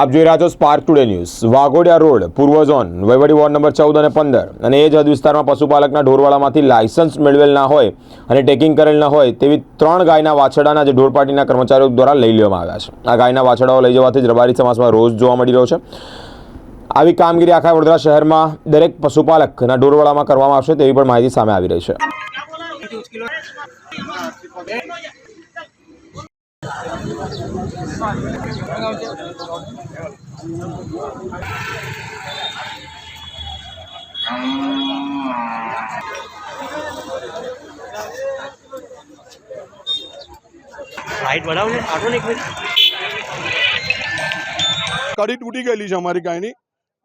આપ જોઈ રહ્યા છો Spark Today News Waghodia road, પૂર્વ ઝોન, વહીવટી વોર્ડ નંબર ચૌદ અને પંદર. અને એ જ હદ વિસ્તારમાં પશુપાલકના ઢોરવાડામાંથી લાયસન્સ મેળવેલ ના હોય અને ટેકિંગ કરેલ ના હોય તેવી ત્રણ ગાયના વાછડાના જે ઢોરપાટીના કર્મચારીઓ દ્વારા લઈ લેવામાં આવ્યા છે. આ ગાયના વાછડાઓ લઈ જવાથી જ રબારી સમાજમાં રોજ જોવા મળી રહ્યો છે. આવી કામગીરી આખા વડોદરા શહેરમાં દરેક પશુપાલકના ઢોરવાડામાં કરવામાં આવશે તેવી પણ માહિતી સામે આવી રહી છે. કડી તૂટી ગયેલી છે અમારી ગાયની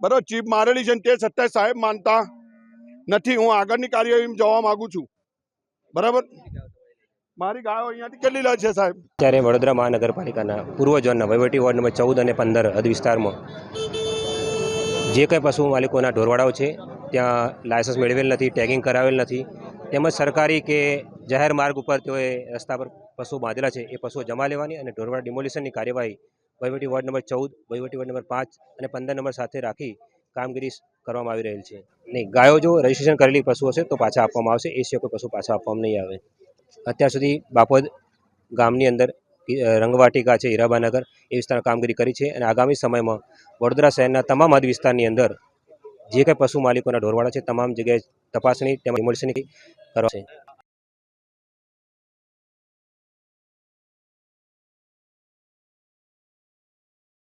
બરાબર ચીપ મારેલી છે તે છતાંય સાહેબ માનતા નથી હું આગળની કાર્યવાહી જવા માંગુ છું। બરાબર મારી ગાયો અહીંયાથી કેટલી લે છે સાહેબ? ત્યારે વડોદરા મહાનગરપાલિકાના પૂર્વ ઝોનના વહીવટી વોર્ડ નંબર ચૌદ અને પંદર હદ વિસ્તારમાં જે કંઈ પશુ માલિકોના ઢોરવાડાઓ છે, ત્યાં લાયસન્સ મેળવેલ નથી, ટેગિંગ કરાવેલ નથી. તેમજ સરકારી કે જાહેર માર્ગ ઉપર તેઓએ રસ્તા પર પશુ બાંધેલા છે, એ પશુઓ જમા લેવાની અને ઢોરવાડા ડિમોલિશનની કાર્યવાહી વહીવટી વોર્ડ નંબર ચૌદ, વહીવટી વોર્ડ નંબર પાંચ અને પંદર નંબર સાથે રાખી કામગીરી કરવામાં આવી રહેલ છે. નહીં, ગાયો જો રજીસ્ટ્રેશન કરેલી પશુઓ છે તો પાછા આપવામાં આવશે, એ સિવાય કોઈ પશુ પાછા આપવામાં નહીં આવે. અત્યાર સુધી બાપોદ ગામની અંદર રંગવાટિકા છે, હીરાબાનગર એ વિસ્તારમાં કામગીરી કરી છે અને આગામી સમયમાં વડોદરા શહેરના તમામ હદ વિસ્તારની અંદર જે કંઈ પશુ માલિકોના ઢોરવાડા છે, તમામ જગ્યાએ તપાસણી તેમજ ઇમરજન્સી કરવા છે.